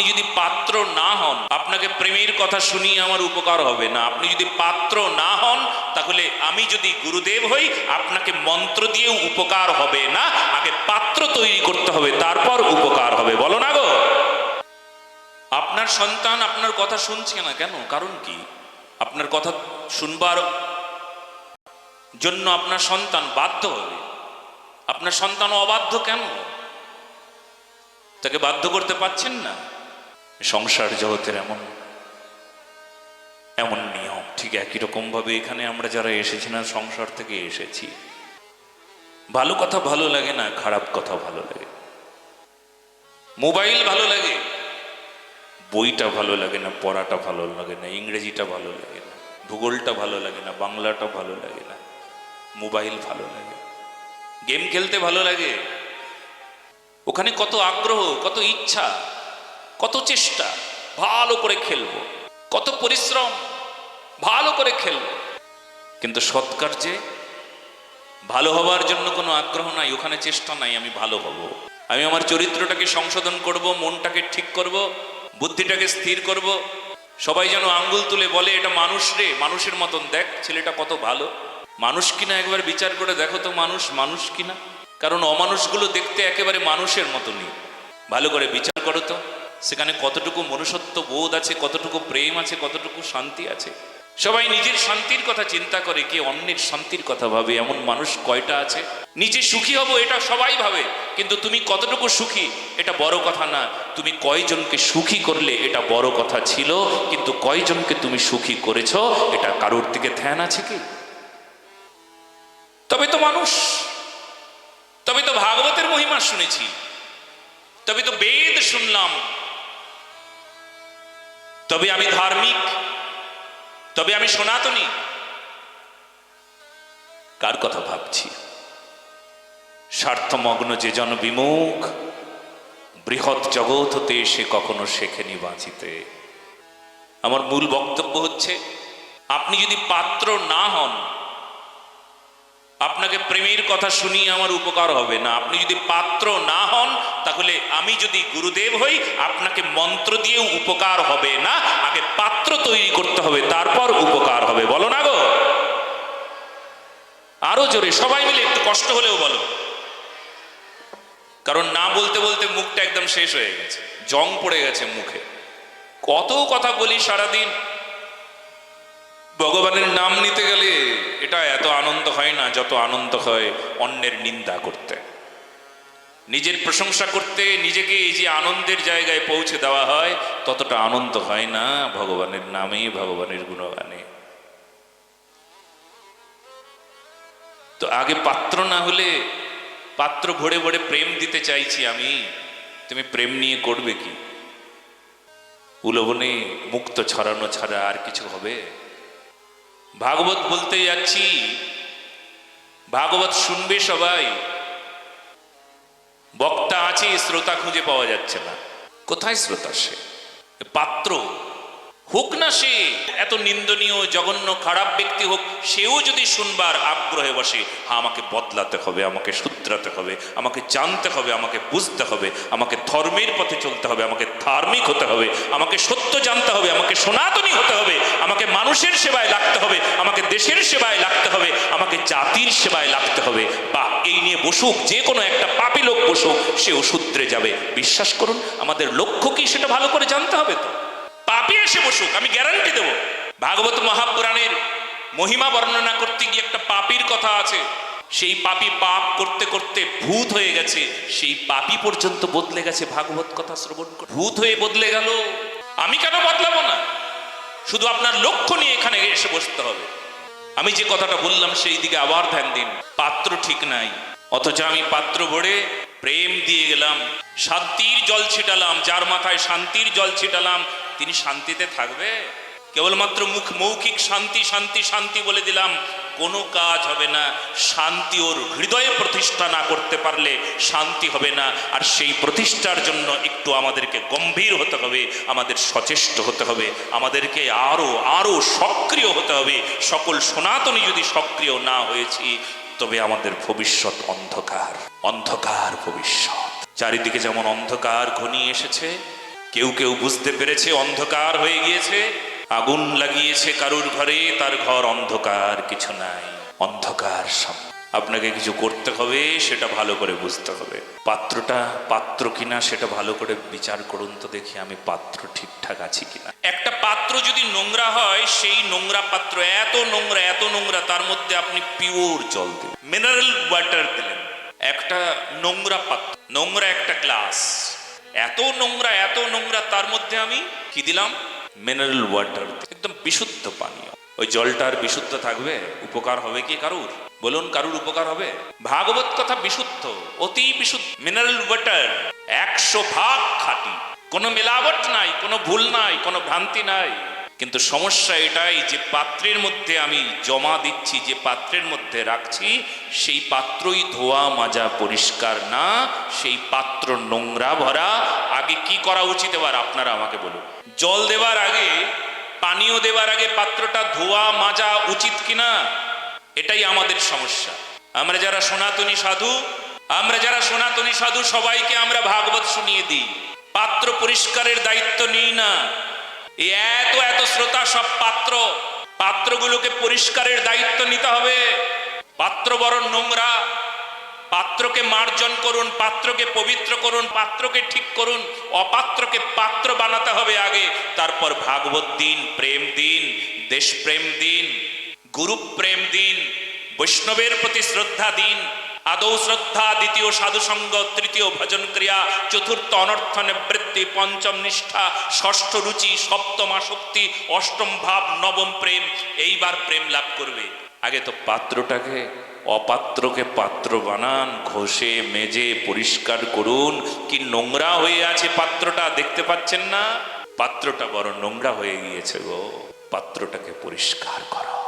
আপনি যদি পাত্র না হন, আপনাকে প্রেমের কথা শুনিয়ে আমার উপকার হবে না। আপনি যদি পাত্র না হন, তাহলে আমি যদি গুরুদেব হই, আপনাকে মন্ত্র দিয়েও উপকার হবে না। আগে পাত্র তৈরি করতে হবে, তারপর উপকার হবে। বলো না গো। আপনার সন্তান আপনার কথা শুনছে না কেন? কারণ কি? আপনার কথা শুনবার জন্য আপনার সন্তান বাধ্য হবে। আপনার সন্তান অবাধ্য কেন? তাকে বাধ্য করতে পাচ্ছেন না? সংসার জগতের এমন এমন নিয়ম। ঠিক একই রকম ভাবে এখানে আমরা যারা এসেছি না, সংসার থেকে এসেছি। ভালো কথা ভালো লাগে না, খারাপ কথা ভালো লাগে। মোবাইল ভালো লাগে, বইটা ভালো লাগে না, পড়াটা ভালো লাগে না, ইংরেজিটা ভালো লাগে না, ভূগোলটা ভালো লাগে না, বাংলাটা ভালো লাগে না, মোবাইল ভালো লাগে। গেম খেলতে ভালো লাগে। ওখানে কত আগ্রহ, কত ইচ্ছা। কত চেষ্টা, ভালো করে খেলব। কত পরিশ্রম, ভালো করে খেলব। কিন্তু সৎকার্যে ভালো হওয়ার জন্য কোনো আগ্রহ নাই, ওখানে চেষ্টা নাই, আমি ভালো হব। আমি আমার চরিত্রটাকে সংশোধন করব, মনটাকে ঠিক করব, বুদ্ধিটাকে স্থির করব। সবাই যেন আঙ্গুল তুলে বলে, এটা মানুষ রে, মানুষের মতন দেখ, ছেলেটা কত ভালো। মানুষ কিনা একবার বিচার করে দেখো তো, মানুষ মানুষ কিনা? কারণ অমানুষগুলো দেখতে একেবারে মানুষের মতনই। ভালো করে বিচার করো তো। সেখানে কতটুকু মনুষ্যত্ব বোধ আছে, কতটুকু প্রেম আছে, কতটুকু শান্তি আছে? সবাই নিজের শান্তির কথা চিন্তা করে, কে অন্যের শান্তির কথা ভাবে, এমন মানুষ কয়টা আছে? নিজে সুখী হব, এটা সবাই ভাবে, কিন্তু তুমি কতটুকু সুখী, এটা বড় কথা না। তুমি কয়জনকে সুখী করলে, এটা বড় কথা ছিল, কিন্তু কয়জনকে তুমি সুখী করেছ, এটা কারোর দিকে ধ্যান আছে কি? তবে তো মানুষ, তবে তো ভাগবতের মহিমা শুনেছি, তবে তো বেদ শুনলাম তবে আমি ধার্মিক, তবে আমি সনাতনী। কার কথা ভাবছি? স্বার্থমগ্ন যে জন বিমুখ, বৃহৎ জগৎ হতে সে কখনো শেখেনি বাঁচিতে। আমার মূল বক্তব্য হচ্ছে, আপনি যদি পাত্র না হন, আপনাকে প্রেমের কথা শুনিয়ে আমার উপকার হবে না। আপনি যদি পাত্র না হন তাহলে আমি যদি গুরুদেব হই, আপনাকে মন্ত্র দিয়েও উপকার হবে না, আগে পাত্র তৈরি করতে হবে, তারপর উপকার হবে, বলো না গো? আরও জোরে, সবাই মিলে একটু কষ্ট হলেও বলো। কারণ না বলতে বলতে মুখটা একদম শেষ হয়ে গেছে, জং পড়ে গেছে মুখে। কত কথা বলি সারাদিন। ভগবানের নাম নিতে গেলে এটা এত আনন্দ হয় না, যত আনন্দ হয় অন্যের নিন্দা করতে। নিজের প্রশংসা করতে নিজেকে এই যে আনন্দের জায়গায় পৌঁছে দেওয়া হয়, ততটা আনন্দ হয় না ভগবানের নামে, ভগবানের গুণগানে। তো আগে পাত্র না হলে পাত্র ভরে ভরে প্রেম দিতে চাইছি আমি, তুমি প্রেম নিয়ে করবে কি? উলবনে মুক্ত ছড়ানো ছাড়া আর কিছু হবে? ভাগবত বলতে যাচ্ছি, ভাগবত শুনবে সবাই বক্তা আছে শ্রোতা খুঁজে পাওয়া যাচ্ছে না। কোথায় শ্রোতা সে? পাত্র। হোক না সে এত নিন্দনীয় জঘন্য খারাপ ব্যক্তি হোক সেও যদি শুনবার আগ্রহে বসে হ্যাঁ আমাকে বদলাতে হবে আমাকে শুধরাতে হবে আমাকে জানতে হবে আমাকে বুঝতে হবে আমাকে ধর্মের পথে চলতে হবে আমাকে ধার্মিক হতে হবে আমাকে সত্য জানতে হবে আমাকে সনাতনী হতে হবে আমাকে মানুষের সেবায় লাগতে হবে আমাকে দেশের সেবায় লাগতে হবে আমাকে জাতির সেবায় লাগতে হবে বা এই নিয়ে বসুক যে কোনো একটা পাপি লোক বসুক সেও সূত্রে যাবে বিশ্বাস করুন আমাদের লক্ষ্য কি সেটা ভালো করে জানতে হবে তো পাপি এসে বসুক, আমি গ্যারান্টি দেব। ভাগবত মহাপুরাণের মহিমা বর্ণনা করতে গিয়ে একটা পাপির কথা আছে। সেই পাপি পাপ করতে করতে ভূত হয়ে গেছে। সেই পাপি পর্যন্ত বদলে গেছে ভাগবত কথা শ্রবণ ভূত হয়ে বদলে গেল। আমি কেন বদলাবো না? শুধু আপনার লক্ষ্য নিয়ে এখানে এসে বসতে হবে। আমি যে কথাটা বললাম, সেই দিকে আবার ধ্যান দিন। পাত্র ঠিক নাই। অথচ আমি পাত্র ভরে প্রেম দিয়ে গেলাম। শান্তির জল ছিটালাম, যার মাথায় শান্তির জল ছিটালাম তিনি শান্তিতে থাকবে। কেবলমাত্র মুখ মৌখিক শান্তি শান্তি শান্তি বলে দিলাম, কোনো কাজ হবে না। শান্তি ওর হৃদয়ে প্রতিষ্ঠা না করতে পারলে শান্তি হবে না। আর সেই প্রতিষ্ঠার জন্য একটু আমাদেরকে গম্ভীর হতে হবে, আমাদের সচেষ্ট হতে হবে, আমাদেরকে আরও আরও সক্রিয় হতে হবে। সকল সনাতনী যদি সক্রিয় না হয়েছি, তবে আমাদের ভবিষ্যৎ অন্ধকার অন্ধকার ভবিষ্যৎ। চারিদিকে যেমন অন্ধকার ঘনিয়ে এসেছে কেউ কেউ বুঝতে পেরেছে অন্ধকার হয়ে গিয়েছে। আগুন লাগিয়েছে কারুর ঘরে, তার ঘর অন্ধকার কিছু নাই। অন্ধকার আপনাকে কিছু করতে হবে, সেটা ভালো করে বুঝতে হবে। পাত্রটা পাত্র কিনা, সেটা ভালো করে বিচার করুন তো দেখি আমি পাত্র ঠিকঠাক আছি কিনা। একটা পাত্র যদি নোংরা হয়, সেই নোংরা পাত্র, এত নোংরা এত নোংরা, তার মধ্যে আপনি পিওর জল দিলেন মিনারেল ওয়াটার দিলেন। একটা নোংরা পাত্র, নোংরা একটা গ্লাস এত নোংরা এত নোংরা, তার মধ্যে আমি কি দিলাম? মিনারেল ওয়াটার একদম বিশুদ্ধ পানীয়। ওই জলটার বিশুদ্ধ থাকবে? উপকার হবে কি কারুর? বলুন কারুর উপকার হবে? ভাগবত কথা বিশুদ্ধ, অতি বিশুদ্ধ। মিনারেল ওয়াটার একশো ভাগ খাঁটি। কোনো মেলাবট নাই, কোনো ভুল নাই, কোনো ভ্রান্তি নাই। কিন্তু সমস্যা এটাই যে পাত্রের মধ্যে আমি জমা দিচ্ছি, যে পাত্রের মধ্যে রাখছি, সেই পাত্রই ধোয়া মাজা পরিষ্কার না, সেই পাত্র নোংরা ভরা। আগে কি করা উচিত এবার আপনারা আমাকে বলুন। জল দেওয়ার আগে, পানীয় দেওয়ার আগে পাত্রটা ধোয়া মাজা উচিত কিনা? এটাই আমাদের সমস্যা। আমরা যারা সনাতনী সাধু, আমরা যারা সনাতনী সাধু, সবাইকে আমরা ভাগবত শুনিয়ে দিই। পাত্র পরিষ্কারের দায়িত্ব নিই না। এত এত শ্রোতা সব পাত্র। পাত্রগুলোকে পরিষ্কারের দায়িত্ব নিতে হবে। পাত্র বড় নোংরা। পাত্রকে মার্জন করুন, পাত্রকে পবিত্র করুন, পাত্রকে ঠিক করুন, অপাত্রকে পাত্র বানাতে হবে আগে। তারপর ভাগবত দিন, প্রেম দিন, দেশপ্রেম দিন গুরু প্রেম দিন, বৈষ্ণবের প্রতি শ্রদ্ধা দিন। আদৌ শ্রদ্ধা দ্বিতীয় সাধুসঙ্গ, তৃতীয় ভজন ক্রিয়া, চতুর্থ অনর্থ নিবৃত্তি, পঞ্চম নিষ্ঠা, ষষ্ঠ রুচি, সপ্তম আসক্তি অষ্টম ভাব, নবম প্রেম, এইবার প্রেম লাভ করবে। আগে তো পাত্রটাকে, অপাত্রকে পাত্র বানান, ঘষে, মেজে, পরিষ্কার করুন। কি নোংরা হয়ে আছে পাত্রটা, দেখতে পাচ্ছেন না? পাত্রটা বড় নোংরা হয়ে গিয়েছে গো। পাত্রটাকে পরিষ্কার করো।